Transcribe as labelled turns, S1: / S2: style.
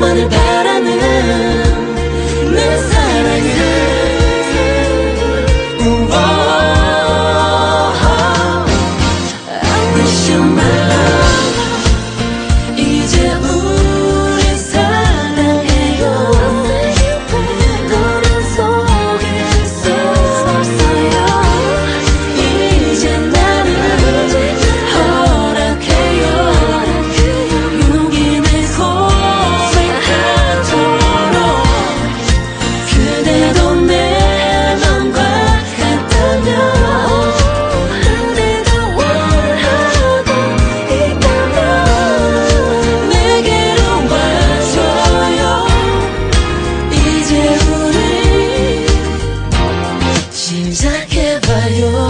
S1: 너만을 바라는 your